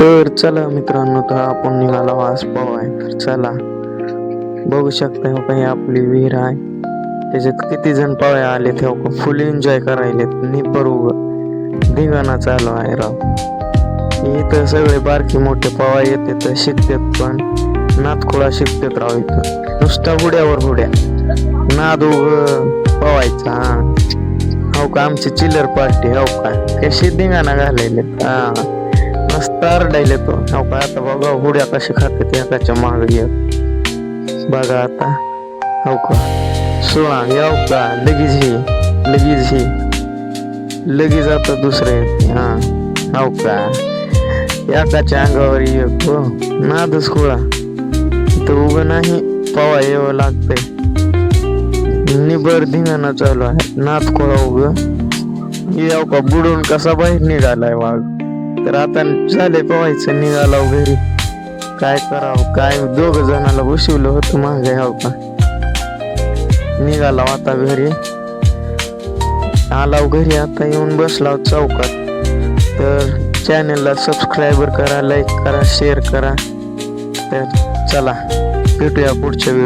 तर चला मित्रांनो तर आपण निघाला वास पवाय तर चला बघू शकता हो काही आपली विहीर आहे. त्याच्यात किती जण पवाय आले ते हो फुल एन्जॉय करायले निपर उग धिंगाणा चालू आहे राव. इथं सगळे बारकी मोठे पवा येते तर शिकतात पण. नातखोळा शिकतात राव इथं. नुसता हुड्यावर हुड्या. नाद उग पवायचा हा. हो का आमची चिल्लर पार्टी हो का. कशी धिंगाणा घालायले हा. मस्त आरडायले तो। हो का आता बघा हुड्या कशी खाते ते एकाच्या मागे घेत बघा आता हो का सोळा याव का? लगेच ही लगेच ही. लगेच आता दुसरे हा. हो का एकाच्या अंगावर एक हो. नादच खुळा. तर उग नाही पवा यावं लागतंय. निबर धिंगाणा चालू आहे. नाथ कोळा उग. याव का? बुडून कसा बाहेर निघालाय वाघ? तर आता झाले पवायचं निघाला घरी. काय करावं काय दोघ जणाला बसवलं होतं मागे हाव का? निघाला आता घरी. आलाव घरी आता येऊन बसलाव चौकात. तर चॅनलला सबस्क्राईबर करा लाईक करा शेअर करा. तर चला भेटूया पुढच्या वेळी